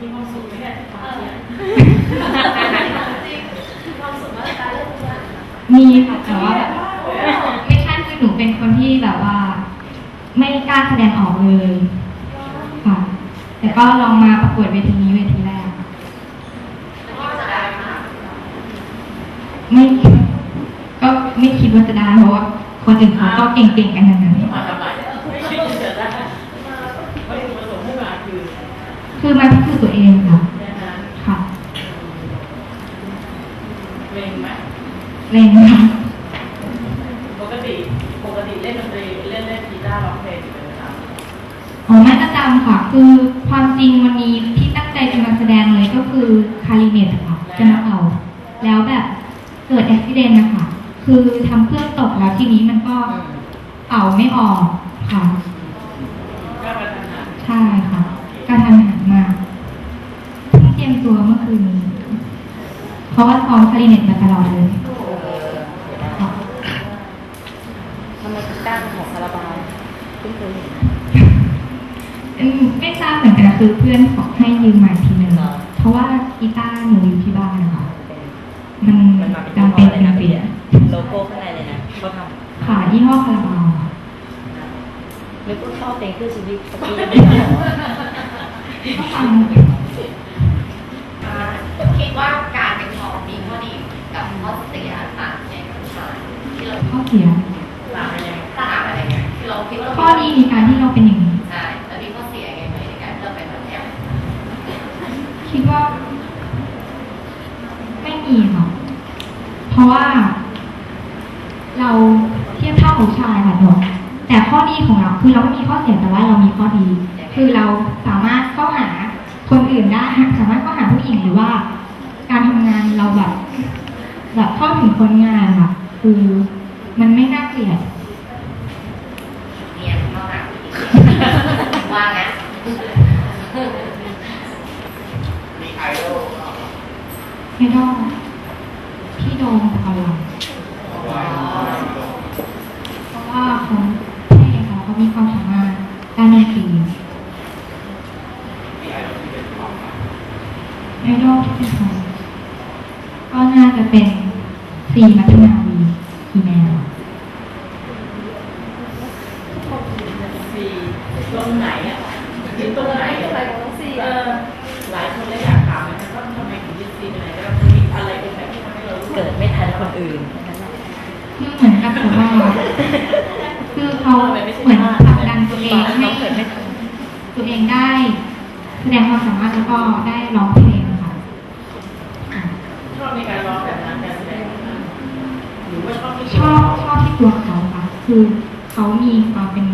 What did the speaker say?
มีความสุขไหมเนี่ยที่ทำเนี่ยมีความสุขมากตาเรื่องนี้มีค่ะแต่ว่าแบบไม่ใช่คือหนูเป็นคนที่แบบว่า ไม่กล้าแสดงออกเลยค่ะแต่ก็ลองมาประกวดเวทีนี้เวทีแรกแล้วก็จะได้มาไม่ก็ไม่คิดว่าจะได้เพราะว่าคนอื่นเขาก็เก่งๆกันทั้งนั้น มาทำไมไม่คิดจะได้วัตถุประสงค์ที่มาคือ คือมาพิสูจน์ตัวเองค่ะแค่นั้นค่ะเรงไหมเล่นค่ะปกติปกติเล่นดนตรีเล่นเล่นกีตาร์ร้องเพลงอยู่เป็นประจอ๋อไม่ประจำค่ะ คือความจริงวันนี้ที่ตั้งใจจะมาแสดงเลยก็คือคาริเนตค่ะจะมาเอาแล้วแบบเกิดอุบิเหตุนะคะคือทำเครื่องตกแล้วทีนี้มันก็เป่าไม่ออกค่ะำก็กระทันหันใช่ค่ะ ตรียมตัวเมื่อคืนนี้เพราะว่าซ้อมคาริเนตมาตลอดเลยค่ะทำไมถึงตั้งของคาราบาวเพิ่งเคยเห็นอืมไม่ทราบเหมือนกันคือเพื่อนขอให้ยืมมาอีกทีหนึ่งเพราะว่ากีตาร์หนูอยู่ที่บ้านนะคะมันมันมาเป็นจำเป็นจริงโลโก้ข้างในเลยนะเขาทๆค่ะยี่ห้อคาราบาวค่ะำนึกว่าชอบเพลงเพื่อชีวิตสักทียังไม่ได้หรอก็ฟัง ข้อเสียต่างกันยังไงต่างอะไรไงคือเราคิดว่าข้อดีในการที่เราเป็นอย่างนี้ใช่แล้วมีข้อเสียยังไงไหมในการที่เราเป็นแบบนี้คิดว่า ไม่มีค่ะเพราะว่า เราเทียบเท่าผู้ชายค่ะหนูแต่ข้อดีของเราคือเราไม่มีข้อเสียแต่ว่าเรามีข้อดี คือเราสามารถเข้าหาคนอื่นได้สามารถเข้าหาผู้หญิงหรือว่า การทำงานเราแบบแบบเข้าถึงคนงานค่ะคือ มันไม่น่าเกลียดเนียนเข้าหาผู้หญิงว่างั้นไม่ต้องพี่โดมกับเราเพราะว่าเขาเท่ค่ะเขามีความสามารถด้านดนตรีไอดอลที่เป็นใครก็น่าจะเป็นซีมัทนาวีคีแมว ซีตรงไหนอะซี ตรงไหนอะไรของซีเออหลายคนเลยอยากถามนะครับว่าทำไมถึงยึดซีไปไหนแล้วมีอะไรเป็นแบบที่ทำให้เรารู้เกิดไม่ทันคนอื่นแค่นั้นแหละคือเหมือนกับแบบว่าคือเขาเหมือนผลักดันตัวเองให้เกิดไม่ทันตัวเองได้ แสดงความสามารถแล้วก็ได้ร้องเพลงค่ะชอบในการร้องแบบนั้นการแสดงแบบนั้นหรือว่าชอบที่ชอบชอบที่ตัวเขาค่ะคือเขามีความเป็น